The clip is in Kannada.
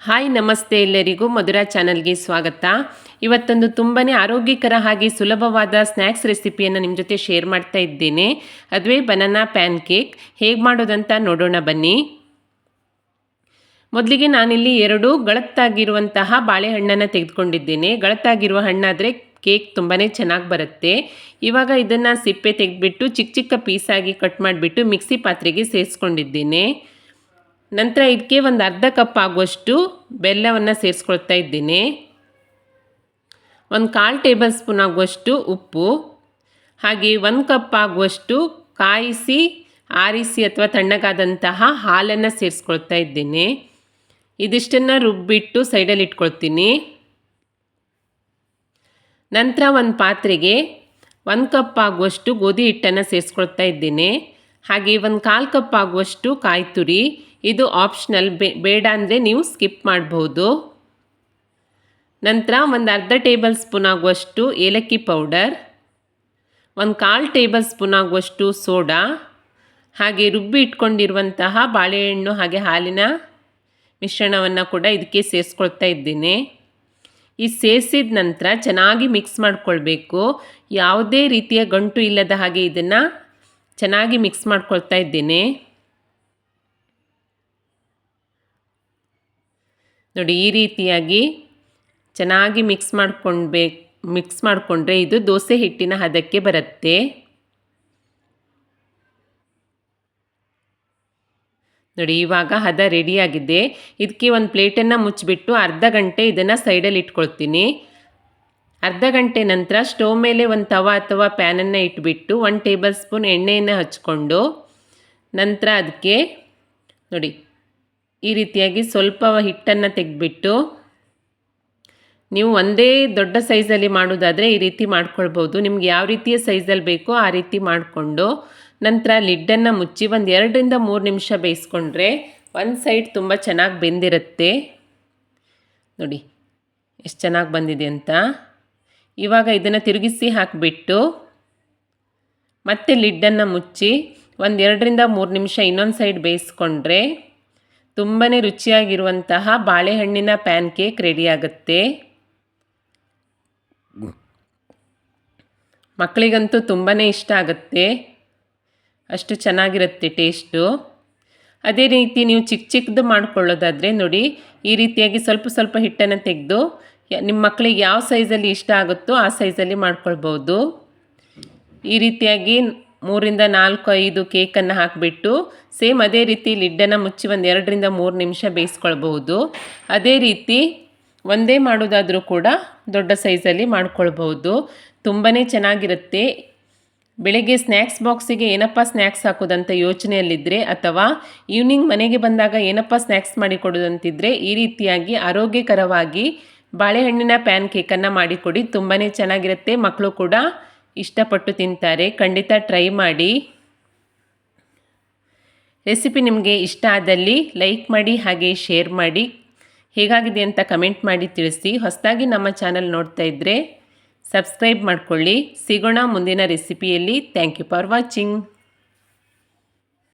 ಹಾಯ್, ನಮಸ್ತೆ ಎಲ್ಲರಿಗೂ ಮಧುರಾ ಚಾನಲ್ಗೆ ಸ್ವಾಗತ. ಇವತ್ತೊಂದು ತುಂಬಾ ಆರೋಗ್ಯಕರ ಹಾಗೆ ಸುಲಭವಾದ ಸ್ನ್ಯಾಕ್ಸ್ ರೆಸಿಪಿಯನ್ನು ನಿಮ್ಮ ಜೊತೆ ಶೇರ್ ಮಾಡ್ತಾ ಇದ್ದೇನೆ. ಅದುವೇ ಬನಾನಾ ಪ್ಯಾನ್ ಕೇಕ್ ಹೇಗೆ ಮಾಡೋದಂತ ನೋಡೋಣ ಬನ್ನಿ. ಮೊದಲಿಗೆ ನಾನಿಲ್ಲಿ ಎರಡು ಗಳತ್ತಾಗಿರುವಂತಹ ಬಾಳೆಹಣ್ಣನ್ನು ತೆಗೆದುಕೊಂಡಿದ್ದೇನೆ. ಗಳತ್ತಾಗಿರುವ ಹಣ್ಣಾದರೆ ಕೇಕ್ ತುಂಬಾ ಚೆನ್ನಾಗಿ ಬರುತ್ತೆ. ಇವಾಗ ಇದನ್ನು ಸಿಪ್ಪೆ ತೆಗೆದುಬಿಟ್ಟು ಚಿಕ್ಕ ಚಿಕ್ಕ ಪೀಸಾಗಿ ಕಟ್ ಮಾಡಿಬಿಟ್ಟು ಮಿಕ್ಸಿ ಪಾತ್ರೆಗೆ ಸೇರಿಸ್ಕೊಂಡಿದ್ದೇನೆ. ನಂತರ ಇದಕ್ಕೆ ಒಂದು ಅರ್ಧ ಕಪ್ ಆಗುವಷ್ಟು ಬೆಲ್ಲವನ್ನು ಸೇರಿಸ್ಕೊಳ್ತಾ ಇದ್ದೀನಿ. ಒಂದು ಕಾಲು ಟೇಬಲ್ ಸ್ಪೂನ್ ಆಗುವಷ್ಟು ಉಪ್ಪು. ಹಾಗೆ ಒಂದು ಕಪ್ ಆಗುವಷ್ಟು ಕಾಯಿಸಿ, ಆರಿಸಿ ಅಥವಾ ತಣ್ಣಗಾದಂತಹ ಹಾಲನ್ನು ಸೇರಿಸ್ಕೊಳ್ತಾ ಇದ್ದೀನಿ. ಇದಿಷ್ಟನ್ನು ರುಬ್ಬಿಟ್ಟು ಸೈಡಲ್ಲಿ ಇಟ್ಕೊಳ್ತೀನಿ. ನಂತರ ಒಂದು ಪಾತ್ರೆಗೆ ಒಂದು ಕಪ್ ಆಗುವಷ್ಟು ಗೋಧಿ ಹಿಟ್ಟನ್ನು ಸೇರಿಸ್ಕೊಳ್ತಾ ಇದ್ದೀನಿ. ಹಾಗೆ ಒಂದು ಕಾಲು ಕಪ್ ಆಗುವಷ್ಟು ಕಾಯಿ ತುರಿ ಇದು ಆಪ್ಷನಲ್ ಬೇಡ ಅಂದರೆ ನೀವು ಸ್ಕಿಪ್ ಮಾಡ್ಬೋದು. ನಂತರ ಒಂದು ಅರ್ಧ ಟೇಬಲ್ ಸ್ಪೂನ್ ಆಗುವಷ್ಟು ಏಲಕ್ಕಿ ಪೌಡರ್ ಒಂದು ಕಾಲು ಟೇಬಲ್ ಸ್ಪೂನ್ ಆಗುವಷ್ಟು ಸೋಡಾ ಹಾಗೆ ರುಬ್ಬಿ ಇಟ್ಕೊಂಡಿರುವಂತಹ ಬಾಳೆಹಣ್ಣು ಹಾಗೆ ಹಾಲಿನ ಮಿಶ್ರಣವನ್ನು ಕೂಡ ಇದಕ್ಕೆ ಸೇರಿಸ್ಕೊಳ್ತಾ ಇದ್ದೀನಿ. ಈ ಸೇರಿಸಿದ ನಂತರ ಚೆನ್ನಾಗಿ ಮಿಕ್ಸ್ ಮಾಡ್ಕೊಳ್ಬೇಕು. ಯಾವುದೇ ರೀತಿಯ ಗಂಟು ಇಲ್ಲದ ಹಾಗೆ ಇದನ್ನು ಚೆನ್ನಾಗಿ ಮಿಕ್ಸ್ ಮಾಡ್ಕೊಳ್ತಾ ಇದ್ದೀನಿ. ನೋಡಿ, ಈ ರೀತಿಯಾಗಿ ಚೆನ್ನಾಗಿ ಮಿಕ್ಸ್ ಮಾಡ್ಕೊಳ್ಬೇಕು ಮಿಕ್ಸ್ ಮಾಡಿಕೊಂಡ್ರೆ ಇದು ದೋಸೆ ಹಿಟ್ಟಿನ ಹದಕ್ಕೆ ಬರುತ್ತೆ. ನೋಡಿ, ಇವಾಗ ಹದ ರೆಡಿಯಾಗಿದೆ ಇದಕ್ಕೆ ಒಂದು ಪ್ಲೇಟನ್ನು ಮುಚ್ಚಿಬಿಟ್ಟು ಅರ್ಧ ಗಂಟೆ ಇದನ್ನು ಸೈಡಲ್ಲಿ ಇಟ್ಕೊಳ್ತೀನಿ. ಅರ್ಧ ಗಂಟೆ ನಂತರ ಸ್ಟವ್ ಮೇಲೆ ಒಂದು ತವ ಅಥವಾ ಪ್ಯಾನನ್ನು ಇಟ್ಬಿಟ್ಟು ಒಂದು ಟೇಬಲ್ ಸ್ಪೂನ್ ಎಣ್ಣೆಯನ್ನು ಹಚ್ಕೊಂಡು ನಂತರ ಅದಕ್ಕೆ ನೋಡಿ ಈ ರೀತಿಯಾಗಿ ಸ್ವಲ್ಪ ಹಿಟ್ಟನ್ನು ತೆಗೆದ್ಬಿಟ್ಟು ನೀವು ಒಂದೇ ದೊಡ್ಡ ಸೈಜಲ್ಲಿ ಮಾಡೋದಾದರೆ ಈ ರೀತಿ ಮಾಡ್ಕೊಳ್ಬೋದು. ನಿಮ್ಗೆ ಯಾವ ರೀತಿಯ ಸೈಜಲ್ಲಿ ಬೇಕೋ ಆ ರೀತಿ ಮಾಡಿಕೊಂಡು ನಂತರ ಲಿಡ್ಡನ್ನು ಮುಚ್ಚಿ ಒಂದು ಎರಡರಿಂದ ಮೂರು ನಿಮಿಷ ಬೇಯಿಸ್ಕೊಂಡ್ರೆ ಒಂದು ಸೈಡ್ ತುಂಬ ಚೆನ್ನಾಗಿ ಬೆಂದಿರುತ್ತೆ. ನೋಡಿ, ಎಷ್ಟು ಚೆನ್ನಾಗಿ ಬಂದಿದೆ ಅಂತ. ಇವಾಗ ಇದನ್ನು ತಿರುಗಿಸಿ ಹಾಕಿಬಿಟ್ಟು ಮತ್ತೆ ಲಿಡ್ಡನ್ನು ಮುಚ್ಚಿ ಒಂದು ಎರಡರಿಂದ ಮೂರು ನಿಮಿಷ ಇನ್ನೊಂದು ಸೈಡ್ ಬೇಯಿಸ್ಕೊಂಡ್ರೆ ತುಂಬಾ ರುಚಿಯಾಗಿರುವಂತಹ ಬಾಳೆಹಣ್ಣಿನ ಪ್ಯಾನ್ ಕೇಕ್ ರೆಡಿಯಾಗುತ್ತೆ ಮಕ್ಕಳಿಗಂತೂ ತುಂಬಾ ಇಷ್ಟ ಆಗುತ್ತೆ. ಅಷ್ಟು ಚೆನ್ನಾಗಿರುತ್ತೆ ಟೇಸ್ಟು. ಅದೇ ರೀತಿ ನೀವು ಚಿಕ್ಕ ಚಿಕ್ಕದು ಮಾಡ್ಕೊಳ್ಳೋದಾದರೆ ನೋಡಿ, ಈ ರೀತಿಯಾಗಿ ಸ್ವಲ್ಪ ಸ್ವಲ್ಪ ಹಿಟ್ಟನ್ನು ತೆಗೆದು ನಿಮ್ಮ ಮಕ್ಕಳಿಗೆ ಯಾವ ಸೈಜಲ್ಲಿ ಇಷ್ಟ ಆಗುತ್ತೋ ಆ ಸೈಜಲ್ಲಿ ಮಾಡ್ಕೊಳ್ಬೋದು. ಈ ರೀತಿಯಾಗಿ ಮೂರಿಂದ ನಾಲ್ಕು ಐದು ಕೇಕನ್ನು ಹಾಕಿಬಿಟ್ಟು ಸೇಮ್ ಅದೇ ರೀತಿ ಲಿಡ್ಡನ್ನು ಮುಚ್ಚಿ ಒಂದು ಎರಡರಿಂದ ಮೂರು ನಿಮಿಷ ಬೇಯಿಸ್ಕೊಳ್ಬಹುದು. ಅದೇ ರೀತಿ ಒಂದೇ ಮಾಡೋದಾದರೂ ಕೂಡ ದೊಡ್ಡ ಸೈಜಲ್ಲಿ ಮಾಡ್ಕೊಳ್ಬಹುದು. ತುಂಬಾ ಚೆನ್ನಾಗಿರುತ್ತೆ. ಬೆಳಗ್ಗೆ ಸ್ನ್ಯಾಕ್ಸ್ ಬಾಕ್ಸಿಗೆ ಏನಪ್ಪ ಸ್ನ್ಯಾಕ್ಸ್ ಹಾಕೋದಂತ ಯೋಚನೆಯಲ್ಲಿದ್ದರೆ ಅಥವಾ ಈವ್ನಿಂಗ್ ಮನೆಗೆ ಬಂದಾಗ ಏನಪ್ಪ ಸ್ನ್ಯಾಕ್ಸ್ ಮಾಡಿ ಕೊಡೋದಂತಿದ್ದರೆ ಈ ರೀತಿಯಾಗಿ ಆರೋಗ್ಯಕರವಾಗಿ ಬಾಳೆಹಣ್ಣಿನ ಪ್ಯಾನ್ ಕೇಕನ್ನು ಮಾಡಿಕೊಡಿ. ತುಂಬಾ ಚೆನ್ನಾಗಿರುತ್ತೆ. ಮಕ್ಕಳು ಕೂಡ ಇಷ್ಟಪಟ್ಟು ತಿಂತಾರೆ. ಖಂಡಿತ ಟ್ರೈ ಮಾಡಿ. ರೆಸಿಪಿ ನಿಮಗೆ ಇಷ್ಟ ಆದಲ್ಲಿ ಲೈಕ್ ಮಾಡಿ, ಹಾಗೆ ಶೇರ್ ಮಾಡಿ. ಹೇಗಾಗಿದೆ ಅಂತ ಕಮೆಂಟ್ ಮಾಡಿ ತಿಳಿಸಿ. ಹೊಸದಾಗಿ ನಮ್ಮ ಚಾನಲ್ ನೋಡ್ತಾ ಇದ್ದರೆ ಸಬ್ಸ್ಕ್ರೈಬ್ ಮಾಡಿಕೊಳ್ಳಿ. ಸಿಗೋಣ ಮುಂದಿನ ರೆಸಿಪಿಯಲ್ಲಿ ಥ್ಯಾಂಕ್ ಯು ಫಾರ್ ವಾಚಿಂಗ್